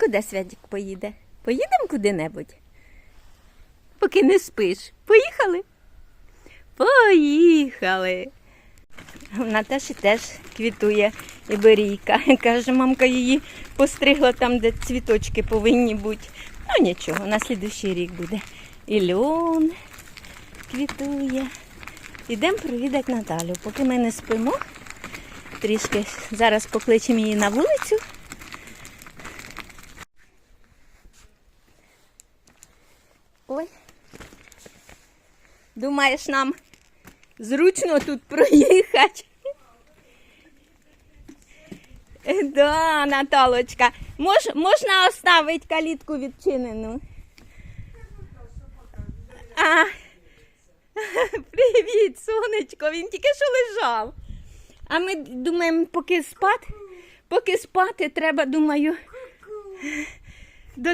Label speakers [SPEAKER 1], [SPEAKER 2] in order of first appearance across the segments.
[SPEAKER 1] Куди Святик поїде? Поїдемо куди-небудь? Поки не спиш. Поїхали? Поїхали. У Наташі теж квітує іберійка. Каже, мамка її постригла там, де цвіточки повинні бути. Ну нічого, на слідущий рік буде. І льон квітує. Ідемо провідати Наталю. Поки ми не спимо, трішки зараз покличемо її на вулицю. Ой. Думаєш, нам зручно тут проїхати? Да, Наталочка. Мож, можна оставити калітку відчинену? А, привіт, сонечко. Він тільки що лежав. А ми думаємо, поки спати, поки спати, треба, думаю. До...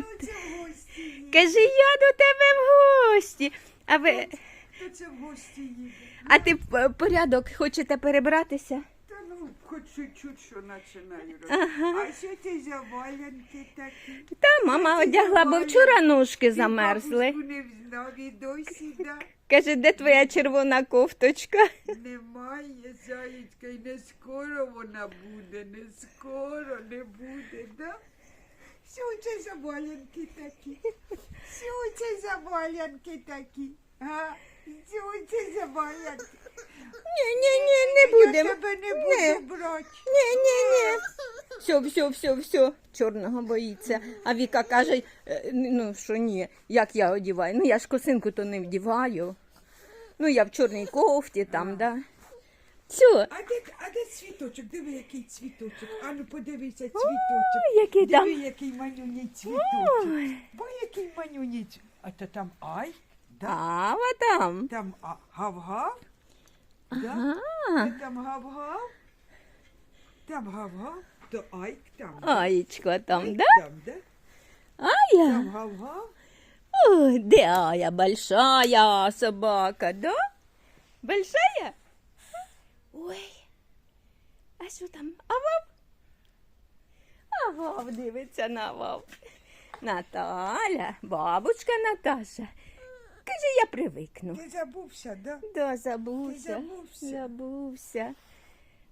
[SPEAKER 1] Каже, я до тебе в гості. А ви.
[SPEAKER 2] Та це в гості їде.
[SPEAKER 1] А ти п- порядок хочете перебратися?
[SPEAKER 2] Та ну, хоч чуть-чуть, що починаю робити. А що ти за валянки такі?
[SPEAKER 1] Та мама одягла, бо вчора ножки
[SPEAKER 2] Ти
[SPEAKER 1] замерзли.
[SPEAKER 2] бабушку не взнав і досі, да?
[SPEAKER 1] Каже, де твоя червона кофточка?
[SPEAKER 2] Немає, заєчка, і не скоро вона буде, не скоро не буде, да? Що це за валянки такі? Що це за валянки такі? А? Що це?
[SPEAKER 1] Ні, ні, ні, не
[SPEAKER 2] Я
[SPEAKER 1] будемо.
[SPEAKER 2] тебе не буду брати.
[SPEAKER 1] Ні, ні, ні. Все, все, все, все. Чорного боїться. А Віка каже, е, ну що ні, як я одіваю. Ну я ж косинку то не вдіваю. Ну я в чорній кофті там, да. Все.
[SPEAKER 2] А де, а де цвіточок? Диви, який цвіточок. А ну подивися цвіточок.
[SPEAKER 1] який там.
[SPEAKER 2] Диви, який манюній цвіточок. Бо який манюній цвіточок. А то там ай, да?
[SPEAKER 1] Ава там.
[SPEAKER 2] там а, гав-гав, да?
[SPEAKER 1] А,
[SPEAKER 2] Та там гав-гав, там гав-гав, то айк там.
[SPEAKER 1] Аєчка там, да?
[SPEAKER 2] Там, да?
[SPEAKER 1] Ая.
[SPEAKER 2] Там гав-гав.
[SPEAKER 1] Ой, де Ая? Большая собака, да? Большая? Ой. А що там? Авав? Авав дивиться на Авав. Наталя, бабушка Наташа. Каже, я привикну.
[SPEAKER 2] Ти забувся, да?
[SPEAKER 1] Да, забувся.
[SPEAKER 2] Ти забувся?
[SPEAKER 1] Забувся.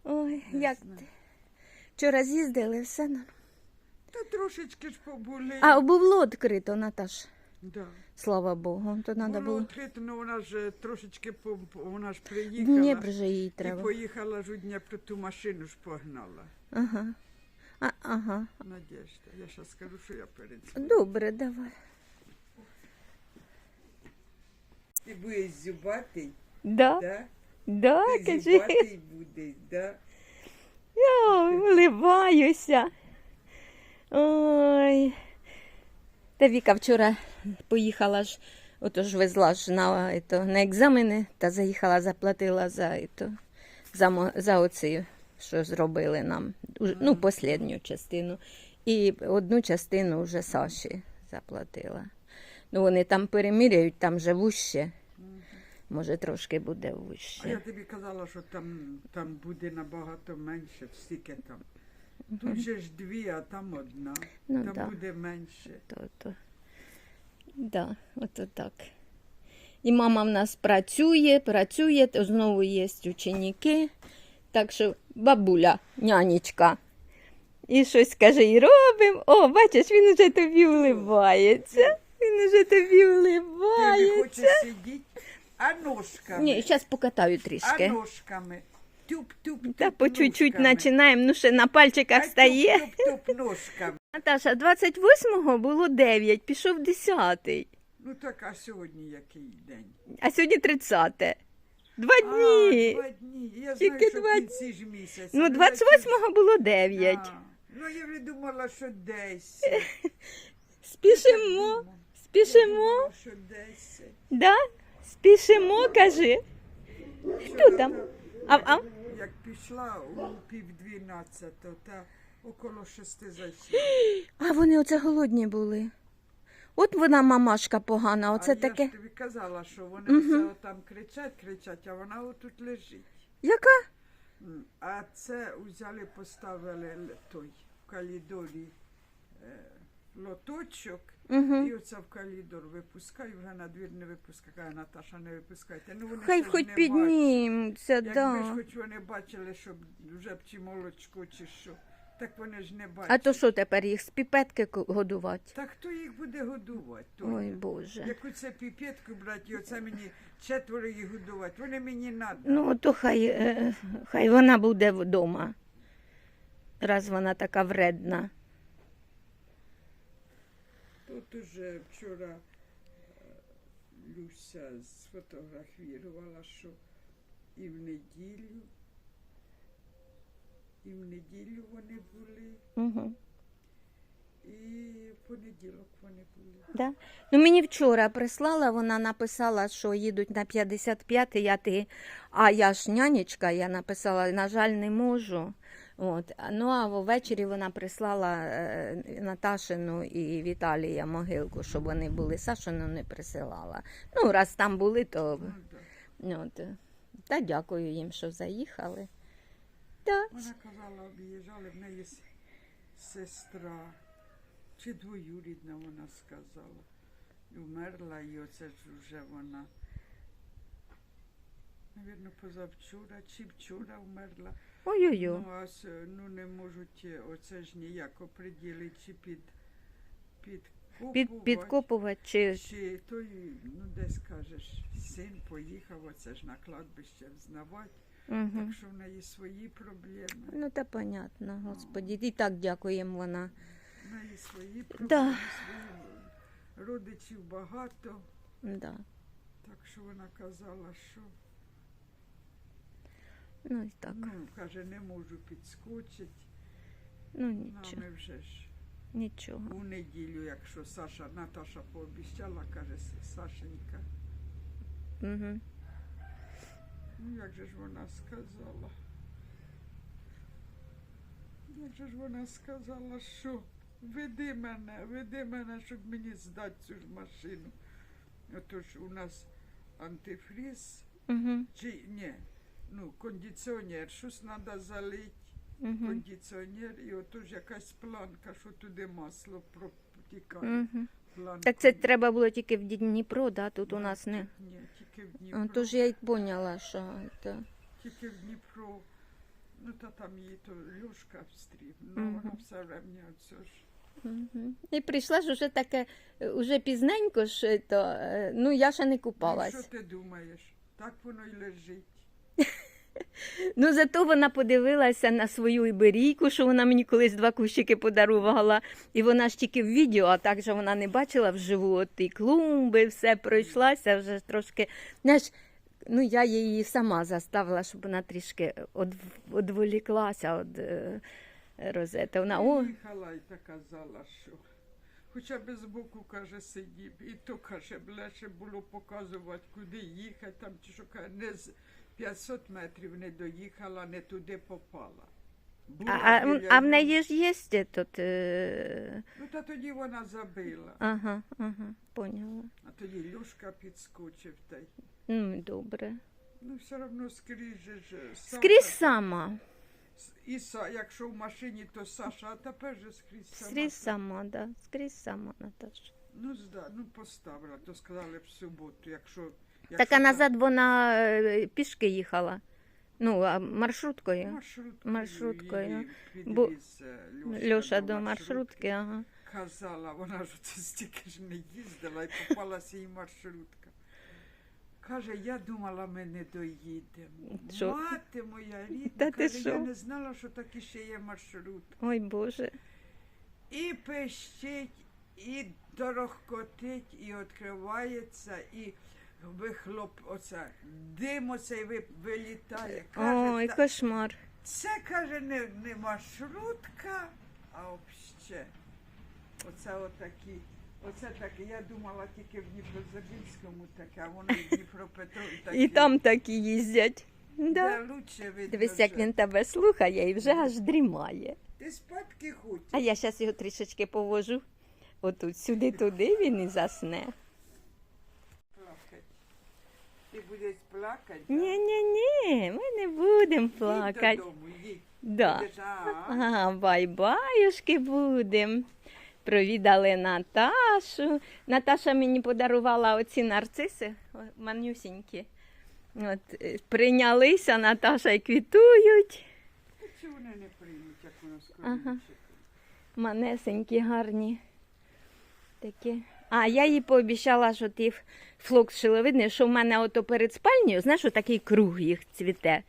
[SPEAKER 1] Ой, як ти? Вчора з'їздили, все нам.
[SPEAKER 2] Та трошечки ж побули.
[SPEAKER 1] А було відкрито, Наташ.
[SPEAKER 2] Да.
[SPEAKER 1] Слава Богу. То треба
[SPEAKER 2] Було
[SPEAKER 1] було.
[SPEAKER 2] відкрито, ну вона ж е, трошечки по, по- вона ж приїхала.
[SPEAKER 1] Дніпр же їй
[SPEAKER 2] І
[SPEAKER 1] треба.
[SPEAKER 2] поїхала ж у Дніпро, ту машину ж погнала.
[SPEAKER 1] Ага. А, ага.
[SPEAKER 2] Надежда, я зараз скажу, що я перед
[SPEAKER 1] Добре, давай.
[SPEAKER 2] Ти будеш зюбатий,
[SPEAKER 1] Да,
[SPEAKER 2] да?
[SPEAKER 1] да,
[SPEAKER 2] Ти
[SPEAKER 1] кажи.
[SPEAKER 2] зюбатий будеш, да?
[SPEAKER 1] Я вливаюся. Ой. Та Віка вчора поїхала ж, отож везла ж на, ето, на екзамени та заїхала, заплатила за, ето, за, за оці, що зробили нам. Ну, останню частину. І одну частину вже Саші заплатила. Ну, вони там переміряють, там же вуще. Може, трошки буде
[SPEAKER 2] А я тобі казала, що там, там буде набагато менше, стільки там. Тут же ж дві, а там одна.
[SPEAKER 1] Ну,
[SPEAKER 2] там
[SPEAKER 1] да.
[SPEAKER 2] буде менше.
[SPEAKER 1] То, то. Да, ото так. І мама в нас працює, працює, то знову є ученики. Так що бабуля, нянечка. І щось каже, і робимо. О, бачиш, він уже тобі вливається. Він уже тобі
[SPEAKER 2] Ти не хочеш сидіти, а ножками.
[SPEAKER 1] Ні, зараз покатаю трішки.
[SPEAKER 2] а ножками. Туп-туп-туп
[SPEAKER 1] Та по чуть-чуть починаємо, ну ще на пальчиках
[SPEAKER 2] А
[SPEAKER 1] стає.
[SPEAKER 2] Туп-туп-туп ножками.
[SPEAKER 1] Наташа, 28-го було 9, пішов 10.
[SPEAKER 2] Ну так, а сьогодні який день?
[SPEAKER 1] А сьогодні 30. Два
[SPEAKER 2] А,
[SPEAKER 1] дні.
[SPEAKER 2] два дні. Я
[SPEAKER 1] Тільки
[SPEAKER 2] знаю, що в кінці ж місяця.
[SPEAKER 1] Ну,
[SPEAKER 2] Ну,
[SPEAKER 1] 28-го було 9.
[SPEAKER 2] А, Ну, я вже думала, що 10.
[SPEAKER 1] Спішимо,
[SPEAKER 2] Я
[SPEAKER 1] спішимо,
[SPEAKER 2] що 10.
[SPEAKER 1] да? Спішимо, кажи. Хто там? А, а?
[SPEAKER 2] Як пішла у пів дванадцятого, та около шести зайшла.
[SPEAKER 1] а вони оце голодні були. От вона мамашка погана, оце
[SPEAKER 2] а
[SPEAKER 1] таке.
[SPEAKER 2] я ж тобі казала, що вони все там кричать, кричать, а вона отут лежить.
[SPEAKER 1] Яка?
[SPEAKER 2] А це взяли, поставили той в калідорі е, лоточок,
[SPEAKER 1] Угу.
[SPEAKER 2] і оце в калідор випускаю, вже на двір не випускаю. Каже, Наташа, не випускайте. Ну, вони
[SPEAKER 1] Хай
[SPEAKER 2] ще ж
[SPEAKER 1] хоч
[SPEAKER 2] не
[SPEAKER 1] піднімуться,
[SPEAKER 2] бачать. Якби ж
[SPEAKER 1] да.
[SPEAKER 2] хоч вони бачили, щоб вже б чи молочко, чи що. Так вони ж не бачать.
[SPEAKER 1] А то що тепер їх з піпетки годувати?
[SPEAKER 2] Так хто їх буде годувати?
[SPEAKER 1] Ой,
[SPEAKER 2] Тоня?
[SPEAKER 1] Боже.
[SPEAKER 2] Яку це піпетку брати, і оце мені четверо їх годувати. Вони мені надо.
[SPEAKER 1] Ну, то хай, е, хай вона буде вдома, раз вона така вредна.
[SPEAKER 2] Тут уже вчора е, Люся сфотографувала, що і в неділю, і в неділю вони були,
[SPEAKER 1] Угу.
[SPEAKER 2] і в понеділок вони були.
[SPEAKER 1] Да? Ну, мені вчора прислала, вона написала, що їдуть на 55 я ти, а я ж нянечка, я написала, на жаль, не можу. От. Ну, а ввечері вона прислала е, Наташину і Віталія могилку, щоб вони були. Сашину не присилала. Ну, раз там були, то от. та дякую їм, що заїхали. Да.
[SPEAKER 2] Вона казала, об'їжджали, в неї сестра, чи двоюрідна, вона сказала. Умерла, і оце ж вже вона. Навірно, позавчора чи вчора вмерла.
[SPEAKER 1] Ой-ой-ой.
[SPEAKER 2] Ну, а с- ну не можуть е, оце ж ніяк оприділити, чи під, підкопувати,
[SPEAKER 1] Під, підкопувати чи.
[SPEAKER 2] чи той, ну десь кажеш, син поїхав, оце ж на кладбище взнавати.
[SPEAKER 1] Угу.
[SPEAKER 2] Так що в неї свої проблеми.
[SPEAKER 1] Ну, та понятно, господі. І так дякуємо вона.
[SPEAKER 2] В неї свої проблеми,
[SPEAKER 1] Да.
[SPEAKER 2] свої родичів багато.
[SPEAKER 1] Да.
[SPEAKER 2] Так що вона казала, що
[SPEAKER 1] Ну, і так.
[SPEAKER 2] ну, каже, не можу підскочити.
[SPEAKER 1] Ну,
[SPEAKER 2] Ну,
[SPEAKER 1] нічого.
[SPEAKER 2] а вже ж
[SPEAKER 1] Нічого.
[SPEAKER 2] у неділю, якщо Саша, Наташа пообіцяла, каже Сашенька.
[SPEAKER 1] Угу.
[SPEAKER 2] Ну, як же ж вона сказала? Як же ж вона сказала, що веди мене, веди мене, щоб мені здати цю ж машину. Отож у нас антифріз,
[SPEAKER 1] Угу.
[SPEAKER 2] чи ні, ну, кондиціонер, щось треба залити,
[SPEAKER 1] Угу.
[SPEAKER 2] кондиціонер, і отож якась планка, що туди масло протікає.
[SPEAKER 1] Угу.
[SPEAKER 2] Планка.
[SPEAKER 1] Так це треба було тільки в Дніпро, да? Тут у нас не.
[SPEAKER 2] Ні, тільки в
[SPEAKER 1] А,
[SPEAKER 2] Дніпро.
[SPEAKER 1] Тож я й поняла, що це.
[SPEAKER 2] Тільки в Дніпро. Ну, та там її то Люшка встрів. Ну,
[SPEAKER 1] Мгм.
[SPEAKER 2] вона все время оце ж.
[SPEAKER 1] Угу. І прийшла ж уже таке, е, уже пізненько ж, то, е, ну я ще не
[SPEAKER 2] Ну,
[SPEAKER 1] купалась.
[SPEAKER 2] що ти думаєш? Так воно й лежить.
[SPEAKER 1] Ну, зато вона подивилася на свою іберійку, що вона мені колись два кущики подарувала. І вона ж тільки в відео, а так же вона не бачила вживу от і клумби, все пройшлася вже трошки. Знаєш, ну я її сама заставила, щоб вона трішки одволіклася від е, розети. Вона о,
[SPEAKER 2] та казала, що. Хоча б збоку, каже, сидів. І то, каже, легше було показувати, куди їхати, там чи що каже, не з 500 метрів не доїхала, не туди попала. Була
[SPEAKER 1] а, а,
[SPEAKER 2] біля
[SPEAKER 1] а в неї ж є ще тут. Е...
[SPEAKER 2] Ну, та тоді вона забила.
[SPEAKER 1] Ага, ага, поняла.
[SPEAKER 2] А тоді Люшка підскочив та й.
[SPEAKER 1] Ну, добре.
[SPEAKER 2] Ну, все одно скрізь же ж. Саша-
[SPEAKER 1] Скрізь сама.
[SPEAKER 2] І Са, якщо в машині, то Саша, а тепер же скрізь сама.
[SPEAKER 1] Скрізь сама, да. Скрізь сама, Наташа.
[SPEAKER 2] Ну, зда, ну поставила, то сказали в суботу, якщо. Якщо
[SPEAKER 1] Так а назад вона е, пішки їхала. Ну, а маршруткою.
[SPEAKER 2] маршруткою,
[SPEAKER 1] маршруткою.
[SPEAKER 2] її
[SPEAKER 1] Бо-
[SPEAKER 2] підвіз, е,
[SPEAKER 1] Льоша до маршрутки, ага.
[SPEAKER 2] Казала, вона ж це стільки ж не їздила і попалася їй маршрутка. Каже, я думала, ми не доїдемо.
[SPEAKER 1] Що?
[SPEAKER 2] Мати моя рідна,
[SPEAKER 1] Та ти
[SPEAKER 2] каже,
[SPEAKER 1] що?
[SPEAKER 2] я не знала, що такі ще є маршрут.
[SPEAKER 1] Ой Боже.
[SPEAKER 2] І пищить, і дорогкотить, і відкривається, і вихлоп, оце, дим оцей ви- вилітає. Каже,
[SPEAKER 1] Ой,
[SPEAKER 2] «Та-
[SPEAKER 1] кошмар.
[SPEAKER 2] це каже не, не маршрутка, а обще. Оце отакі. Оце таке. Я думала тільки в Дніпрозабільському таке, а воно в Дніпропетровському
[SPEAKER 1] І там такі їздять. Да.
[SPEAKER 2] Де лучше видно.
[SPEAKER 1] Дивись, як
[SPEAKER 2] вже.
[SPEAKER 1] він тебе слухає і вже аж дрімає.
[SPEAKER 2] Ти спадки хочеш?
[SPEAKER 1] А я зараз його трішечки повожу. Отут, сюди, туди він і засне.
[SPEAKER 2] Ти будеш плакати?
[SPEAKER 1] Ні, ні, ні, ми не будемо плакати.
[SPEAKER 2] додому, їдь.
[SPEAKER 1] Да.
[SPEAKER 2] Будеш,
[SPEAKER 1] Ага, бай-баюшки будем. Провідали Наташу. Наташа мені подарувала оці нарциси, манюсінькі. От, е, прийнялися, Наташа і квітують.
[SPEAKER 2] Чого вони не приймуть, як скоро
[SPEAKER 1] Ага.
[SPEAKER 2] ага.
[SPEAKER 1] Манесенькі, гарні. Такі. А я їй пообіцяла, що ті флокс шиловидний, що в мене ото перед спальнею, знаєш, такий круг їх цвіте.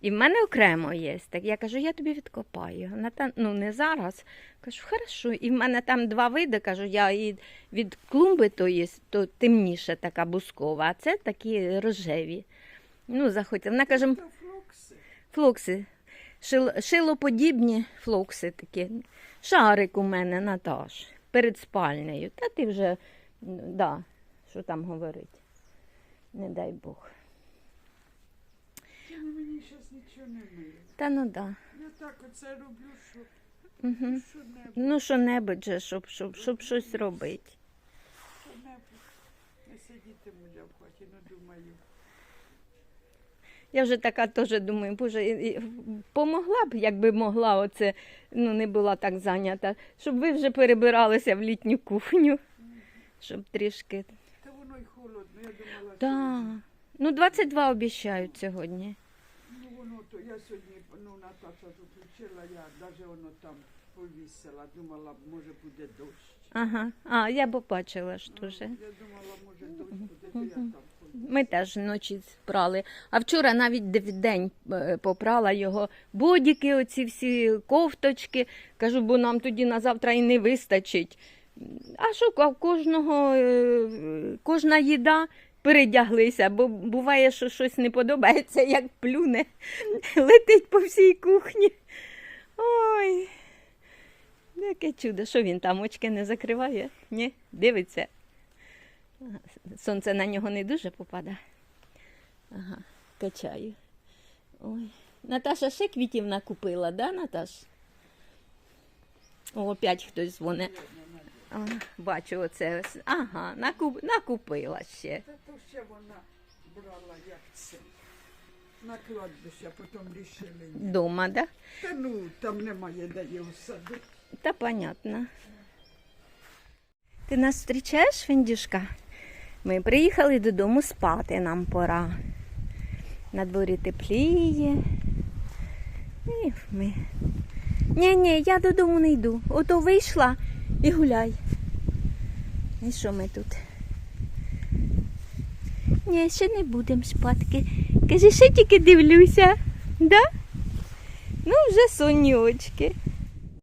[SPEAKER 1] І в мене окремо є. Так я кажу, я тобі відкопаю. Вона та, ну не зараз. Кажу, хорошо. І в мене там два види, кажу, я і від клумби то є, то темніша така бускова, а це такі рожеві. Ну, захотіла. Вона каже,
[SPEAKER 2] флокси.
[SPEAKER 1] Флокси. Шил, шилоподібні флокси такі. Шарик у мене, Наташ, перед спальнею. Та ти вже, да, що там говорить. Не дай Бог.
[SPEAKER 2] Ти мені зараз нічого не миє.
[SPEAKER 1] Та ну да.
[SPEAKER 2] Я так оце роблю, що,
[SPEAKER 1] Угу.
[SPEAKER 2] що небудь,
[SPEAKER 1] Ну, що небудь же, щоб, щоб, щоб щось робити.
[SPEAKER 2] що небудь. Не сидітиму я в.
[SPEAKER 1] Я вже така теж думаю, боже, і- і помогла б, якби могла оце, ну не була так зайнята, щоб ви вже перебиралися в літню кухню, щоб трішки.
[SPEAKER 2] Та воно й холодно, я думала, що
[SPEAKER 1] Ну, 22 обіцяють сьогодні.
[SPEAKER 2] ну воно то я сьогодні, ну Наташа тут включила, я навіть воно там повісила, думала, може буде дощ.
[SPEAKER 1] Ага. А, я побачила ж
[SPEAKER 2] Ну,
[SPEAKER 1] дуже.
[SPEAKER 2] Я думала, може дощ буде, то я там.
[SPEAKER 1] Ми теж вночі прали. А вчора навіть де- день е, попрала його бодіки, оці всі кофточки. Кажу, бо нам тоді на завтра і не вистачить. А що кожного, е, кожна їда передяглися, бо буває, що щось не подобається, як плюне, летить по всій кухні. Ой, яке чудо, що він там очки не закриває? Ні, дивиться. Сонце на нього не дуже попадає. Ага, качаю. Ой. Наташа ще квітів накупила, да, Наташ? О, опять хтось дзвонить. А, бачу, оце. Ага, накуп... накупила ще.
[SPEAKER 2] Та то ще вона брала як це. На кладбище, а потім рішили.
[SPEAKER 1] Дома, да?
[SPEAKER 2] Та ну, там немає де його садити.
[SPEAKER 1] Та понятно. Ти нас зустрічаєш, Фіндюшка? Ми приїхали додому спати, нам пора. На дворі тепліє. І ми. Ні, ні, я додому не йду. Ото вийшла і гуляй. І що ми тут? Ні, ще не будемо спадки. Кажи, ще тільки дивлюся. Да? Ну, вже сонні.